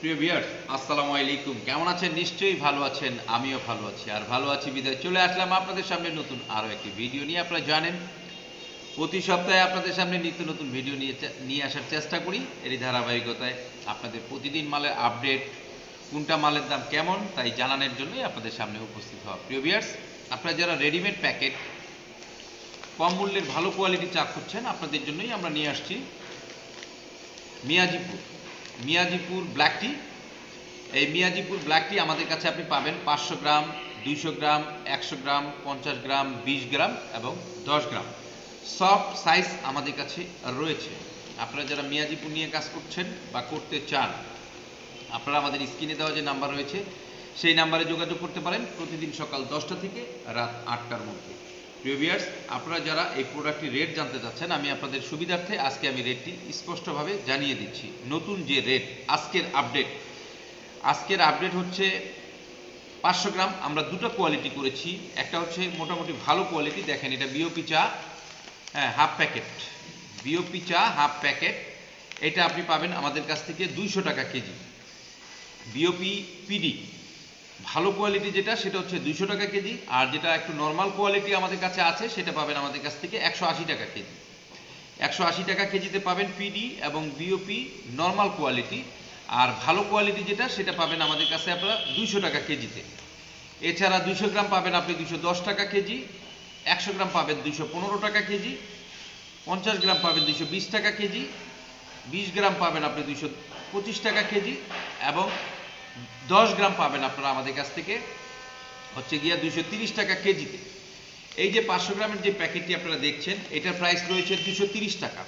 প্রিয় ভিউয়ার্স, আসসালামু আলাইকুম। কেমন আছেন? নিশ্চয়ই ভালো আছেন, আমিও ভালো আছি। আর ভালো আছি বিদায়। চলে আসলাম আপনাদের সামনে নতুন আরও একটি ভিডিও নিয়ে। আপনারা জানেন, প্রতি সপ্তাহে আপনাদের সামনে নিত্য নতুন ভিডিও নিয়ে নিয়ে আসার চেষ্টা করি। এরই ধারাবাহিকতায় আপনাদের প্রতিদিন মালের আপডেট, কোনটা মালের দাম কেমন, তাই জানানোর জন্যই আপনাদের সামনে উপস্থিত হওয়া। প্রিয় ভিউয়ার্স, আপনারা যারা রেডিমেড প্যাকেট, কম মূল্যের ভালো কোয়ালিটি চা খুঁজছেন, আপনাদের জন্যই আমরা নিয়ে আসছি মিয়াজিপুর। মিয়াজিপুর ব্ল্যাক টি এই মিয়াজিপুর ব্ল্যাক টি আমাদের কাছে আপনি পাবেন পাঁচশো গ্রাম, দুইশো গ্রাম, একশো গ্রাম, পঞ্চাশ গ্রাম, বিশ গ্রাম এবং দশ গ্রাম। সফট সাইজ আমাদের কাছে রয়েছে। আপনারা যারা মিয়াজিপুর নিয়ে কাজ করছেন বা করতে চান, আপনারা আমাদের স্ক্রিনে দেওয়া যে নাম্বার রয়েছে, সেই নাম্বারে যোগাযোগ করতে পারেন প্রতিদিন সকাল দশটা থেকে রাত আটটার মধ্যে। প্রিয় ভিউয়ার্স, আপনারা যারা এই প্রোডাক্টটির রেট জানতে চাচ্ছেন, আমি আপনাদের সুবিধার্থে আজকে আমি রেটটি স্পষ্টভাবে জানিয়ে দিচ্ছি। নতুন যে রেট আজকের আপডেট আজকের আপডেট হচ্ছে পাঁচশো গ্রাম। আমরা দুটো কোয়ালিটি করেছি। একটা হচ্ছে মোটামুটি ভালো কোয়ালিটি দেখেন, এটা বিওপি চা হ্যাঁ হাফ প্যাকেট বিওপি চা হাফ প্যাকেট এটা আপনি পাবেন আমাদের কাছ থেকে দুইশো টাকা কেজি। বিওপি পিডি ভালো কোয়ালিটি যেটা, সেটা হচ্ছে দুইশো টাকা কেজি, আর যেটা একটু নর্মাল কোয়ালিটি আমাদের কাছে আছে, সেটা পাবেন আমাদের কাছ থেকে একশো আশি টাকা কেজি। একশো আশি টাকা কেজিতে পাবেন পিডি এবং বিওপি নর্মাল কোয়ালিটি আর ভালো কোয়ালিটি যেটা, সেটা পাবেন আমাদের কাছে আপনারা দুইশো টাকা কেজিতে। এছাড়া দুইশো গ্রাম পাবেন আপনি দুইশো দশ টাকা কেজি, একশো গ্রাম পাবেন দুইশো পনেরো টাকা কেজি, পঞ্চাশ গ্রাম পাবেন দুইশো বিশ টাকা কেজি, বিশ গ্রাম পাবেন আপনি দুইশো পঁচিশ টাকা কেজি, এবং দশ গ্রাম পাবেন আপনারা আমাদের কাছ থেকে। হচ্ছে গিয়া দুইশো টাকা কেজিতে। এই যে পাঁচশো গ্রামের যে প্যাকেটটি আপনারা দেখছেন, এটার প্রাইস রয়েছে দুশো টাকা।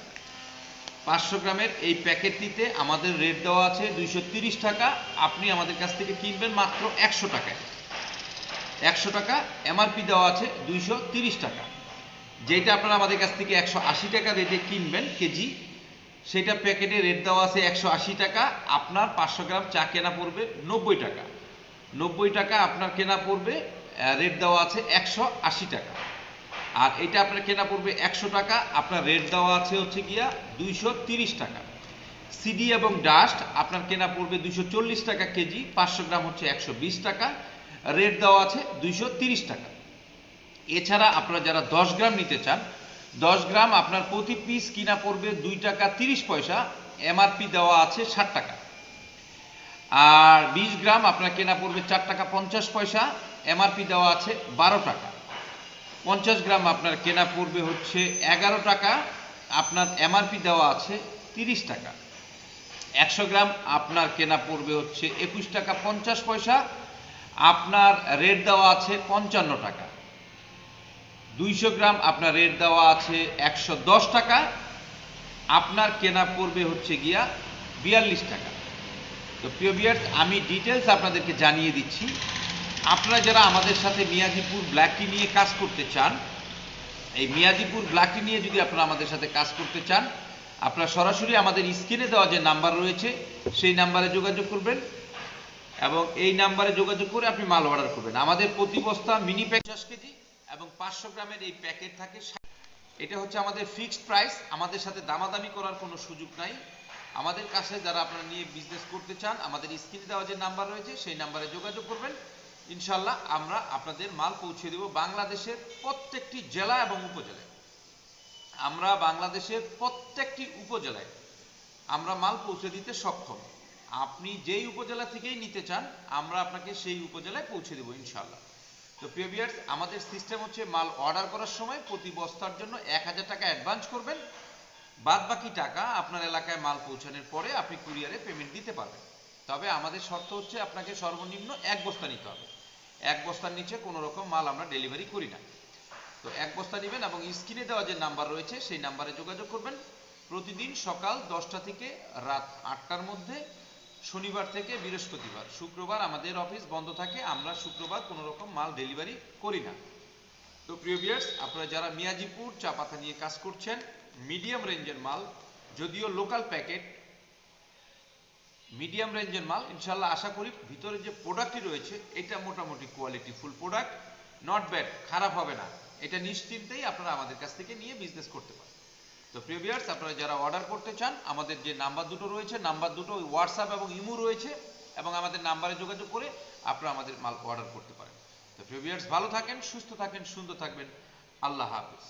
পাঁচশো গ্রামের এই প্যাকেটটিতে আমাদের রেট দেওয়া আছে দুইশো টাকা। আপনি আমাদের কাছ থেকে কিনবেন মাত্র একশো টাকায়। একশো টাকা এমআরপি দেওয়া আছে দুইশো টাকা। যেটা আপনারা আমাদের কাছ থেকে একশো আশি টাকা রেটে কিনবেন কেজি। সেটা প্যাকেটে রেট দেওয়া আছে একশো আশি টাকা, আপনার পাঁচশো গ্রাম চা কেনা পড়বে নব্বই টাকা। নব্বই টাকা আপনার কেনা পড়বে রেট দেওয়া আছে একশো আশি টাকা। আর এটা আপনার কেনা পড়বে একশো টাকা, আপনার রেট দেওয়া আছে হচ্ছে গিয়া দুইশো তিরিশ টাকা। সিডি এবং ডাস্ট আপনার কেনা পড়বে দুইশো চল্লিশ টাকা কেজি, পাঁচশো গ্রাম হচ্ছে একশো বিশ টাকা রেট দেওয়া আছে দুইশো তিরিশ টাকা। এছাড়া আপনারা যারা দশ গ্রাম নিতে চান দশ গ্রাম আপনার প্রতি পিস কিনা পড়বে দুই টাকা তিরিশ পয়সা এমআরপি দেওয়া আছে ষাট টাকা। আর বিশ গ্রাম আপনার কেনা পড়বে চার টাকা পঞ্চাশ পয়সা এমআরপি দেওয়া আছে বারো টাকা। পঞ্চাশ গ্রাম আপনার কেনা পড়বে হচ্ছে এগারো টাকা, আপনার এমআরপি দেওয়া আছে তিরিশ টাকা। একশো গ্রাম আপনার কেনা পড়বে হচ্ছে একুশ টাকা পঞ্চাশ পয়সা, আপনার রেট দেওয়া আছে পঞ্চান্ন টাকা। দুইশো গ্রাম আপনার রেট দেওয়া আছে একশো দশ টাকা। আপনার কেনা পড়বে হচ্ছে গিয়া বিয়াল্লিশ টাকা। তো প্রিয় বিয়ার্স আমি ডিটেলস আপনাদেরকে জানিয়ে দিচ্ছি। আপনারা যারা আমাদের সাথে মিয়াজিপুর ব্ল্যাক টি নিয়ে কাজ করতে চান, এই মিয়াজিপুর ব্ল্যাক টি নিয়ে যদি আপনারা আমাদের সাথে কাজ করতে চান, আপনারা সরাসরি আমাদের স্ক্রিনে দেওয়া যে নাম্বার রয়েছে, সেই নাম্বারে যোগাযোগ করবেন এবং এই নাম্বারে যোগাযোগ করে আপনি মাল অর্ডার করবেন। আমাদের প্রতি বস্তা মিনি পঞ্চাশ কেজি। এবং পাঁচশো গ্রামের এই প্যাকেট থাকে এটা হচ্ছে আমাদের ফিক্সড প্রাইস। আমাদের সাথে দামাদামি করার কোনো সুযোগ নাই। আমাদের কাছে যারা আপনারা নিয়ে বিজনেস করতে চান, আমাদের স্ক্রিনে দেওয়া যে নাম্বার রয়েছে, সেই নাম্বারে যোগাযোগ করবেন। ইনশাল্লাহ আমরা আপনাদের মাল পৌঁছে দেব বাংলাদেশের প্রত্যেকটি জেলা এবং উপজেলায়। আমরা বাংলাদেশের প্রত্যেকটি উপজেলায় আমরা মাল পৌঁছে দিতে সক্ষম। আপনি যেই উপজেলা থেকেই নিতে চান, আমরা আপনাকে সেই উপজেলায় পৌঁছে দেবো ইনশাল্লাহ তো প্রিয় ভিউয়ার্স, আমাদের সিস্টেম হচ্ছে মাল অর্ডার করার সময় প্রতি বস্তার জন্য এক হাজার টাকা অ্যাডভান্স করবেন। বাদ বাকি টাকা আপনার এলাকায় মাল পৌঁছানোর পরে আপনি কুরিয়ারে পেমেন্ট দিতে পারবেন। তবে আমাদের শর্ত হচ্ছে আপনাকে সর্বনিম্ন এক বস্তা নিতে হবে। এক বস্তার নিচে কোনো রকম মাল আমরা ডেলিভারি করি না। তো এক বস্তা নেবেন এবং স্ক্রিনে দেওয়া যে নাম্বার রয়েছে, সেই নাম্বারে যোগাযোগ করবেন। প্রতিদিন সকাল দশটা থেকে রাত আটটার মধ্যে শনিবার থেকে বৃহস্পতিবার। শুক্রবার আমাদের অফিস বন্ধ থাকে, আমরা শুক্রবার কোনো রকম মাল ডেলিভারি করি না। তো প্রিয় বিয়ার্স আপনারা যারা মিয়াজিপুর চা পাতা নিয়ে কাজ করছেন, মিডিয়াম রেঞ্জের মাল, যদিও লোকাল প্যাকেট, মিডিয়াম রেঞ্জের মাল ইনশাল্লাহ আশা করি ভিতরে যে প্রোডাক্টটি রয়েছে, এটা মোটামুটি quality full product not bad খারাপ হবে না। এটা নিশ্চিন্তেই আপনারা আমাদের কাছ থেকে নিয়ে বিজনেস করতে পারেন তো প্রিয় ভিউয়ার্স, আপনারা যারা অর্ডার করতে চান, আমাদের যে নাম্বার দুটো রয়েছে, নাম্বার দুটো হোয়াটসঅ্যাপ এবং ইমো রয়েছে, এবং আমাদের নাম্বারে যোগাযোগ করে আপনারা আমাদের মাল অর্ডার করতে পারেন। তো প্রিয় ভিউয়ার্স, ভালো থাকেন, সুস্থ থাকেন, সুন্দর থাকবেন। আল্লাহ হাফিজ।